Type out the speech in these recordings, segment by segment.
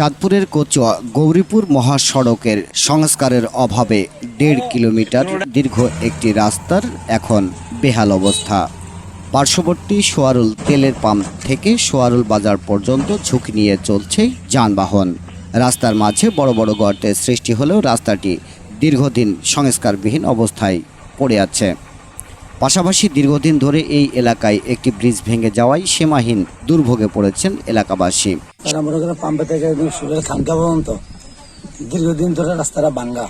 চাঁদপুরের কোচুয়া গৌরীপুর মহাসড়কের সংস্কারের অভাবে দেড় কিলোমিটার দীর্ঘ একটি রাস্তার এখন বেহাল অবস্থা। পার্শ্ববর্তী সোয়ারুল তেলের পাম্প থেকে সোয়ারুল বাজার পর্যন্ত ঝুঁকি নিয়ে চলছে যানবাহন। রাস্তার মাঝে বড় বড় গর্তের সৃষ্টি হলেও রাস্তাটি দীর্ঘদিন সংস্কারবিহীন অবস্থায় পড়ে আছে। পাশাপাশি দীর্ঘদিন ধরে এই এলাকায় একটি ব্রিজ ভেঙে যাওয়ায় সীমাহীন দুর্ভোগে পড়েছেন এলাকাবাসী। তারা মনে করেন পাম্পে থেকে সুরের পর্যন্ত দীর্ঘদিন ধরে রাস্তাটা ভাঙ্গা।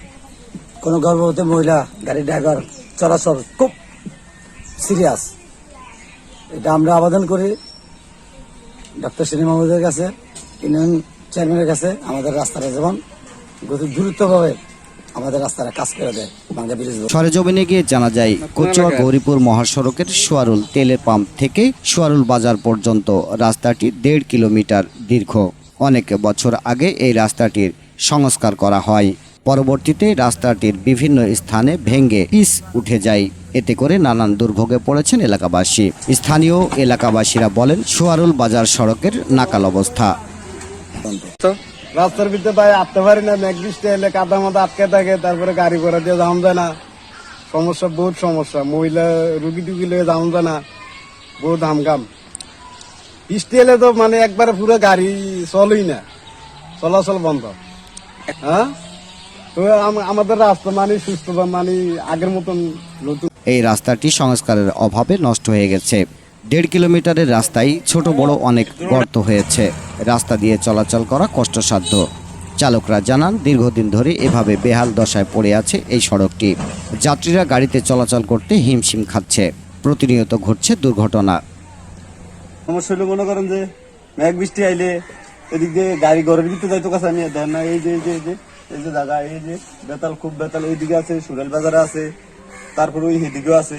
কোনো গর্ভবতী মহিলা, গাড়ি ড্রাইভার চলাচল খুব সিরিয়াস এটা আমরা আবেদন করি ডক্টর সেলিম মাহমুদের কাছে, ইউনিয়ন চেয়ারম্যানের কাছে। আমাদের রাস্তাটা যেমন দ্রুতভাবে আমাদের রাস্তাটা কাজ করে দেয় বাংলা ব্রিজ সরেজমিনে গিয়ে জানা যায় কচুয়া গৌরীপুর মহাসড়কের সোয়ারুল তেলের পাম্প থেকে সোয়ারুল বাজার পর্যন্ত রাস্তাটি দেড় কিলোমিটার দীর্ঘ। অনেক বছর আগে এই রাস্তাটির সংস্কার করা হয়। পরবর্তীতে রাস্তাটির বিভিন্ন স্থানে ভেঙে পিস উঠে যায়। এতে করে নানান দুর্ভোগে পড়েছেন এলাকাবাসী। স্থানীয় এলাকাবাসীরা বলেন সোয়ারুল বাজার সড়কের নাকাল অবস্থা। রাস্তার ভিতরে ভাই আটতে পারি না মেঘ বৃষ্টি এলে কাদা মাদা আটকে থাকে, তারপরে গাড়ি ঘোড়া দিয়ে যাওয়া যায় না। সমস্যা, বহুত সমস্যা। মহিলা রুগী টুগি লিয়ে যাওয়া যায় না। বহুত হামগাম। বৃষ্টি এলে তো মানে একবারে পুরো গাড়ি চলই না। চলাচল বন্ধ। হ্যাঁ? তো আমাদের রাস্তা মানে সুস্থতা মানে আগের মতন নতুন। এই রাস্তাটি সংস্কারের অভাবে নষ্ট হয়ে গেছে। দেড় কিলোমিটারের রাস্তায় ছোট বড় অনেক গর্ত হয়েছে। রাস্তা দিয়ে চলাচল করা কষ্টসাধ্য। চালকরা জানান, দীর্ঘদিন ধরে এভাবে বেহাল দশায় পড়ে আছে এই সড়কটি। যাত্রীরা গাড়িতে চলাচল করতে হিমশিম খাচ্ছে। প্রতিনিয়ত ঘটছে দুর্ঘটনা। সমস্যা হলো মনে করেন যে, মেঘ বৃষ্টি আইলে এদিক দিয়ে গাড়ি ঘরের ভিতরে যাইতো কাছে নিয়ে দেন না, এই যে এই যে এই যে এই যে জায়গা এই যে, বেতাল, খুব বেতাল, এইদিকে আছে, সুরেল বাজারে আছে, তারপরে ওই এদিকেও আছে।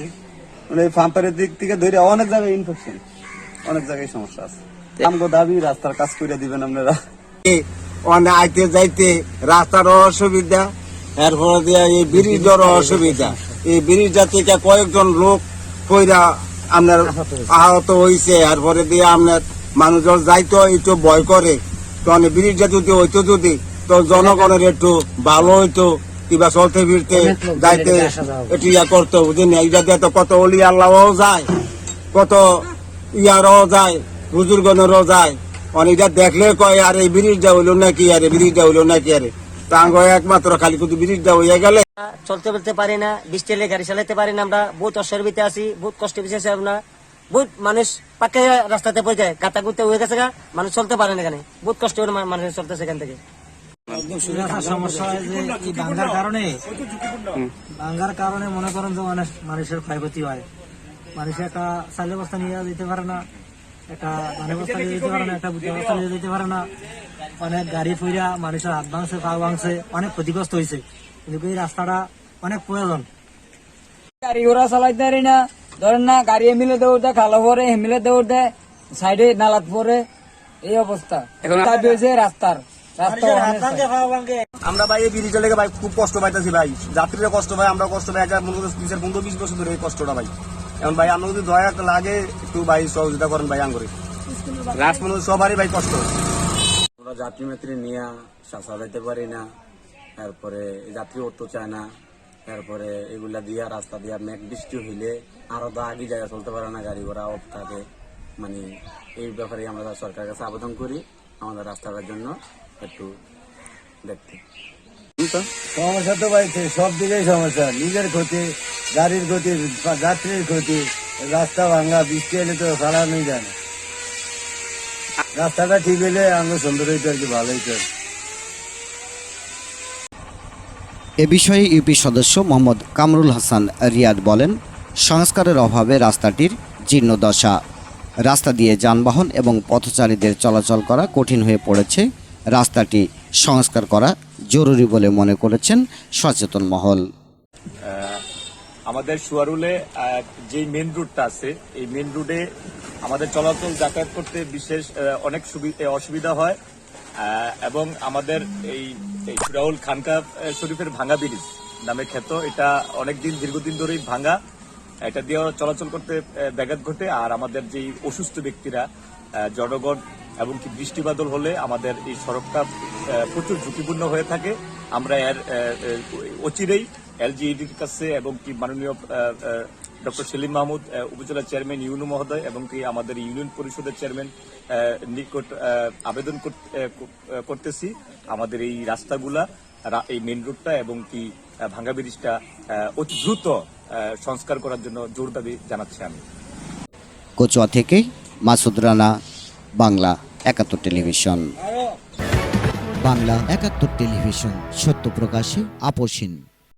মানে এই পাম্পারের দিক থেকে ধরে অনেক জায়গায় ইনফেকশন অনেক জায়গায় সমস্যা আছে। আমগো দাবি রাস্তার কাজ করে দিবেন আপনারা। অনেক আইতে যাইতে রাস্তার অসুবিধা এরপরে এই ব্রিজের অসুবিধা। এই ব্রিজটা থেকে কয়েকজন লোক কইরা আপনার আহত হইছে এরপরে দিয়ে আপনার মানুষজন যাইতো একটু ভয় করে। তখন ব্রিজটা যদি হইতো যদি তো জনগণের একটু ভালো হইতো কিবা চলতে ফিরতে যাইতে একটু ইয়া করতো বুঝলেন এইটা দিয়ে তো কত অলি আল্লাহও যায় কত ইয়ারও যায়। বুজুর্গনেরও যায় অনেকটা দেখলে কয় আর এই ব্রিজটা হইল নাকি? আরে ব্রিজটা হইল নাকি? আরে। তা আঙ্গ একমাত্র খালি শুধু ব্রিজটা হইয়া গেলে। চলতে বলতে পারি না বৃষ্টি এলে গাড়ি চালাতে পারি না আমরা। বহুত অসুবিধা আছি বহুত কষ্ট পেয়েছি আমরা। বহুত মানুষ পাকে রাস্তাতে পড়ে যায় গাতা গুতে হয়ে গেছে মানুষ চলতে পারে না এখানে। বহুত কষ্ট করে মানুষ চলতেছে এখান থেকে। সমস্যা হয় যে এই বাঙ্গার কারণে মনে করেন যে অনেক মানুষের ক্ষয়ক্ষতি হয়। মানুষের একটা চালের বস্তা নিয়ে যেতে পারে না। একটা নিয়ে যেতে পারে না একটা নিয়ে যেতে পারে না। অনেক গাড়ি ফুইরা মানুষের হাত ভাঙছে পা ভাঙছে অনেক ক্ষতিগ্রস্ত হয়েছে। কিন্তু এই রাস্তাটা অনেক প্রয়োজন। গাড়ি ঘোড়া চালাইতে পারি না। ধরেন না গাড়ি এমিলে দৌড় দেয় খালো পরে হেমিলে দৌড় দেয় সাইডে নালাত পরে এই অবস্থা। দাবি হয়েছে রাস্তার। আমরা ভাই এই ব্রিজের লেগে ভাই খুব কষ্ট পাইতেছি ভাই। যাত্রীরা কষ্ট পায় আমরা কষ্ট পাই। একটা মনে বিশ বছর ধরে এই কষ্টটা ভাই। এখন ভাই আমরা যদি দয়া লাগে, একটু ভাই সহযোগিতা করেন ভাই, আঙ্গরে। রাত সবারই ভাই কষ্ট। আমরা যাত্রী মাত্রী নিয়ে চালাইতে পারি না। তারপরে যাত্রী উঠতে চায় না। তারপরে এগুলা দিয়া, রাস্তা দিয়া মেঘ বৃষ্টি হইলে আরও তো আগে জায়গা চলতে পারে না গাড়ি ঘোড়া অফ থাকে মানে এই ব্যাপারে আমরা সরকারের কাছে আবেদন করি, আমাদের রাস্তাটার জন্য একটু দেখতে। সমস্যা তো ভাই সব দিকেই সমস্যা। নিজের ক্ষতি গাড়ির ক্ষতি যাত্রীর ক্ষতি রাস্তা ভাঙা বৃষ্টি এলে তো চালানোই যায় না রাস্তাটা ঠিক হইলে আমরা সুন্দর হইতো আর কি ভালো হইতো। এ বিষয়ে ইউপি সদস্য মোহাম্মদ কামরুল হাসান রিয়াদ বলেন সংস্কারের অভাবে রাস্তাটির জীর্ণদশা রাস্তা দিয়ে যানবাহন এবং পথচারীদের চলাচল করা কঠিন হয়ে পড়েছে রাস্তাটি। সংস্কার করা জরুরি বলে মনে করেছেন সচেতন মহল। আমাদের সুয়ারুলে যে মেন রুটটা আছে, এই মেন রুটে আমাদের চলাচল যাতায়াত করতে বিশেষ অনেক সুবি- অসুবিধা হয়। এবং আমাদের এই রাহুল খানকা শরীফের ভাঙ্গা ব্রিজ নামে খ্যাত, এটা অনেকদিন, দীর্ঘদিন ধরেই ভাঙ্গা এটা দিয়ে চলাচল করতে ব্যাঘাত ঘটে। আর আমাদের যেই অসুস্থ ব্যক্তিরা জনগণ এবং কি বৃষ্টি বাদল হলে আমাদের এই সড়কটা প্রচুর ঝুঁকিপূর্ণ হয়ে থাকে। আমরা এর অচিরেই এলজিইডির কাছে এবং কি মাননীয় ডক্টর সেলিম মাহমুদ উপজেলা চেয়ারম্যান ইউনু মহোদয় এবং কি আমাদের ইউনিয়ন পরিষদের চেয়ারম্যান নিকট আবেদন করতেছি। আমাদের এই রাস্তাগুলা এই মেন রোডটা এবং কি ভাঙ্গা ব্রিজটা অতি দ্রুত সংস্কার করার জন্য জোর দাবি জানাচ্ছি আমি। কচুয়া থেকে মাসুদ রানা বাংলা একাত্তর টেলিভিশন। বাংলা একাত্তর টেলিভিশন সত্য প্রকাশে আপোষহীন